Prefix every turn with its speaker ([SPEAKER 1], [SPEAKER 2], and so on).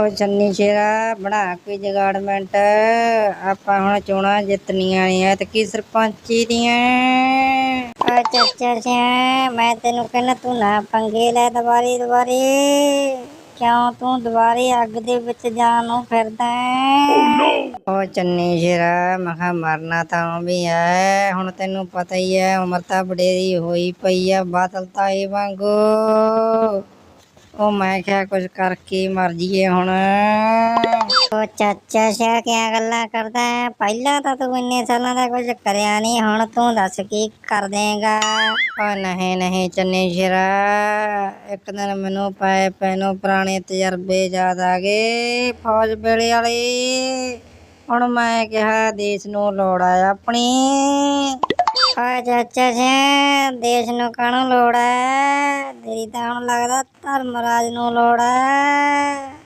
[SPEAKER 1] ਉਹ ਚੰਨੀ ਸ਼ੇਰਾ ਬਣਾ ਕੇ ਜਗਾੜਮੈਂਟ ਆਪਾਂ ਹੁਣ ਚੋਣਾਂ ਜਿੱਤਣੀਆਂ ਨੇ ਐਤਕੀ ਸਰਪੰਚੀ ਦੀਆਂ। ਆ ਚਾਚਾ ਸਿਆ ਮੈਂ ਤੈਨੂੰ ਕਹਿੰਦਾ ਤੂੰ ਨਾ ਪੰਗੇ ਲੈ ਦੁਬਾਰੀ ਦੁਬਾਰੀ। ਕਿਉਂ ਤੂੰ ਦੁਬਾਰੀ ਅੱਗ ਦੇ ਵਿੱਚ ਜਾਣ ਨੂੰ ਫਿਰਦਾ ਹੈ ਉਹ ਚੰਨੀ ਸ਼ੇਰਾ ਮਖਾ ਮਰਨਾ ਤਾਂ ਵੀ ਐ। ਹੁਣ ਤੈਨੂੰ ਪਤਾ ਹੀ ਐ ਉਮਰ ਤਾਂ ਬਡੇਰੀ ਹੋਈ ਪਈ ਆ ਬਾਦਲ ਤਾਏ ਵਾਂਗੂ। ਉਹ ਮੈਂ ਕਿਹਾ ਕੁਝ ਕਰਕੇ ਮਰ ਜੀਏ ਹੁਣ। ਉਹ ਚਾਚਾ ਸ਼ਾ ਕਿਆ ਗੱਲਾਂ ਕਰਦਾ ਹੈ ਪਹਿਲਾਂ ਤਾਂ ਤੂੰ ਇੰਨੇ ਸਾਲਾਂ ਦਾ ਕੁਝ ਕਰਿਆ ਨਹੀਂ ਹੁਣ ਤੂੰ ਦੱਸ ਕੀ ਕਰ ਦੇਗਾ? ਉਹ ਨਹੀਂ ਨਹੀਂ ਚੰਨੇ ਸ਼ੇਰਾ ਇੱਕ ਦਿਨ ਮੈਨੂੰ ਪਏ ਪੈਨੋਂ ਪੁਰਾਣੇ ਤਜਰਬੇ ਯਾਦ ਆ ਗਏ ਫੌਜ ਵੇਲੇ ਵਾਲੇ। ਹੁਣ ਮੈਂ ਕਿਹਾ ਦੇਸ਼ ਨੂੰ ਲੋੜ ਆ ਆਪਣੀ। ਚਾਚਾ ਜੀ, ਦੇਸ਼ ਨੂੰ ਕਾਹਨੂੰ ਲੋੜ ਹੈ ਤੇਰੀ ਤਾਂ ਹੁਣ ਲੱਗਦਾ ਧਰਮਰਾਜ ਨੂੰ ਲੋੜ ਹੈ